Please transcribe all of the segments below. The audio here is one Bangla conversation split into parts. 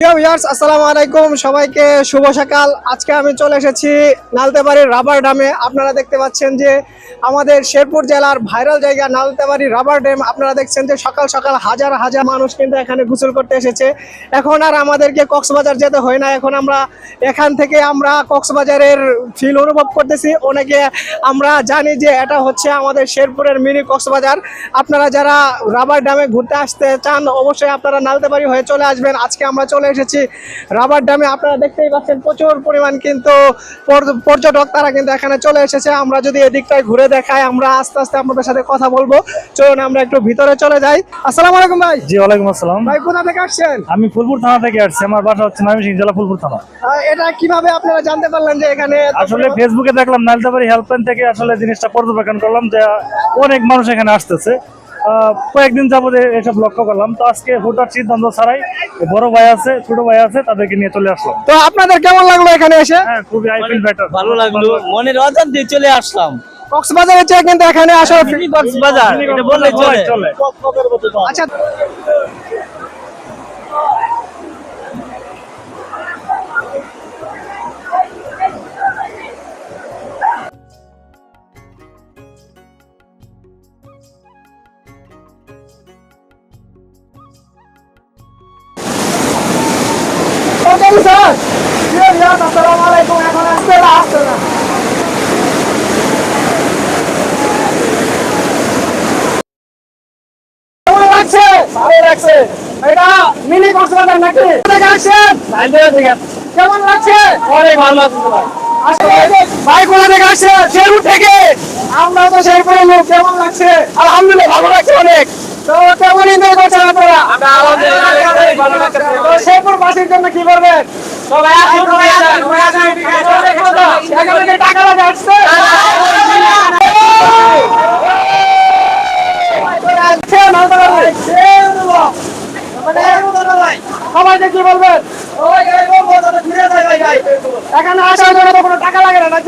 আসসালামু আলাইকুম। সবাইকে শুভ সকাল। আজকে আমি চলে এসেছি নালতেবাড়ির রাবার ড্যামে। আপনারা দেখতে পাচ্ছেন যে আমাদের শেরপুর জেলার ভাইরাল জায়গা নালতেবাড়ি রাবার ড্যাম। আপনারা দেখছেন যে সকাল সকাল হাজার হাজার মানুষ কিন্তু এখানে গোসল করতে এসেছে। এখন আর আমাদেরকে কক্সবাজার যেতে হয় না। এখন আমরা এখান থেকে আমরা কক্সবাজারের ফিল অনুভব করতেছি। অনেকে আমরা জানি যে এটা হচ্ছে আমাদের শেরপুরের মিনি কক্সবাজার। আপনারা যারা রাবার ড্যামে ঘুরতে আসতে চান, অবশ্যই আপনারা নালতেবাড়ি হয়ে চলে আসবেন। আজকে আমরা চলে এসেছি রাবার ড্যামে আপনারা দেখতেই পাচ্ছেন প্রচুর পরিমাণ কিন্তু পর্যটক তারা কিন্তু এখানে চলে এসেছে। আমরা যদি এদিকটায় ঘুরে দেখাই আমরা আস্তে আস্তে আপনাদের সাথে কথা বলব। চলুন আমরা একটু ভিতরে চলে যাই। আসসালামু আলাইকুম ভাই। জি ওয়ালাইকুম আসসালাম। ভাই কোথা থেকে আসছেন? আমি ফুলপুর থানা থেকে আসছি। আমার বাসা হচ্ছে ময়মনসিংহ জেলা ফুলপুর থানা। এটা কীভাবে আপনারা জানতে পারলেন যে এখানে আসলে ফেসবুকে দেখলাম নালতাবাড়ি হেল্পলাইন থেকে আসলে জিনিসটা পর্যবেক্ষণ করলাম যে অনেক মানুষ এখানে আসতেছে। কয়েকদিন যাবত এসব লক্ষ্য করলাম। তো আজকে হুটার সিদ্ধান্ত ছাড়াই বড় ভাই আছে ছোট ভাই আছে তাদেরকে নিয়ে চলে আসলো তো আপনাদের কেমন লাগল এখানে এসে? হ্যাঁ খুবই আই ফিল বেটার ভালো লাগল। মনের অজান দিয়ে চলে আসলাম। কক্সবাজারের চেয়ে কিন্তু এখানে আসলে মিনি কক্সবাজার এটা বললে চলে। চলে। আচ্ছা। ভালো লাগছে। এটা মিনি কক্সবাজার নাকি? আসছেন? কেমন লাগছে? অনেক ভালো লাগছে ভাই। আসলে এই যে ভাই কোথা থেকে আসছে? শেরপুর থেকে। আমরা তো শেরপুরের লোক। কেমন লাগছে? আলহামদুলিল্লাহ ভালো লাগছে অনেক। তো কেমন enjoy করছেন আপনারা? জন্য কি করবেন? টাকা লাগে? আসছে, নয়তো করে। সবাইকে কি বলবেন এখানে আসার জন্য তো কোনো টাকা লাগে না নাকি সবাই এমন।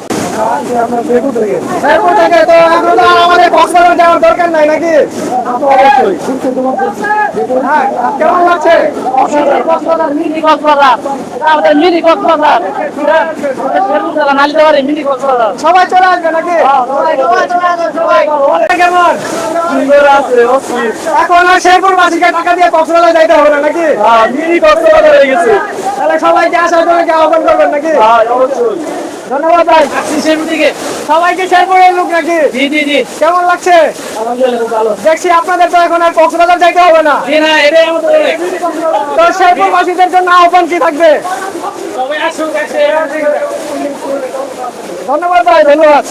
যাওয়ার দরকার নাই নাকি হ্যাঁ, কেমন লাগছে মিনি কক্সবাজার সবাই চলে আসবে নাকি কেমন এখন আর শেরপুর বাসীকে টাকা দিয়ে কক্সবাজার যাইতে হবে নাকি মিনি কক্সবাজার হয়ে গেছে তাহলে সবাইকে আসার জন্য আহ্বান করবেন নাকি ধন্যবাদ ভাই। সবাইকে শেরপুরের লোক নাকি জি জি জি। কেমন লাগছে? দেখছি আপনাদের তো এখন আর কক্সবাজার যাইতে হবে না। তো শেরপুর বাসীদের জন্য আহ্বান কি থাকবে? ধন্যবাদ ভাই ধন্যবাদ।